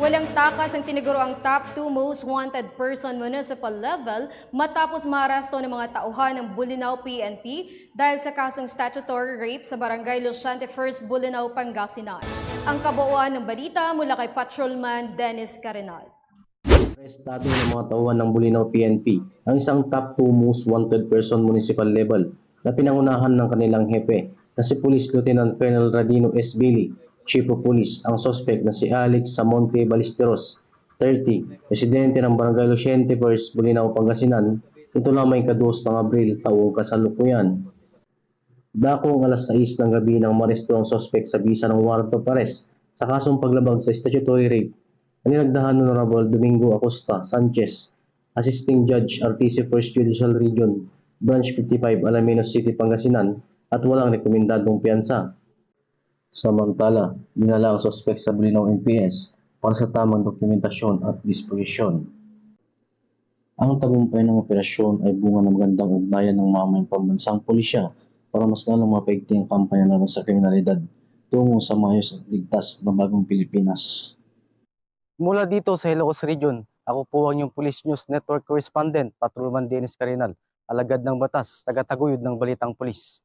Walang takas ang tiniguro ang top 2 most wanted person municipal level matapos maaresto ng mga tauhan ng Bulinaw PNP dahil sa kasong statutory rape sa barangay Luciante 1st, Bulinaw, Pangasinan. Ang kabuuan ng balita mula kay Patrolman Dennis Carenal. Arestado ng mga tauhan ng Bulinaw PNP ang isang top 2 most wanted person municipal level na pinangunahan ng kanilang hepe na si Police Lieutenant Colonel Radino S. Billy, Chief of Police, ang suspect na si Alex Samonte Balisteros, 30, residente ng Barangay Luciente First, Bulinaw, Pangasinan, ito lamang ikados ng Abril taong kasalukuyan. Dakong alas 6 ng gabi nang maresto ang suspect sa bisa ng warrant of arrest sa kasong paglabag sa statutory rape Anilagdahan Honorable Domingo Acosta Sanchez, Assisting Judge RTC First Judicial Region, Branch 55, Alaminos City, Pangasinan, at walang rekomendadong piyansa. Samantala, dinala ang sospek sa Bulinaw MPS para sa tamang dokumentasyon at disposisyon. Ang tagumpay ng operasyon ay bunga ng magandang ugnayan ng mamayang pambansang pulisya para mas lalong mapaigting ang kampanya laban sa kriminalidad tungo sa maayos at ligtas na bagong Pilipinas. Mula dito sa Ilocos Region, ako po ang inyong Police News Network Correspondent, Patrolman Dennis Carinal, alagad ng batas, tagataguyod ng Balitang Pulis.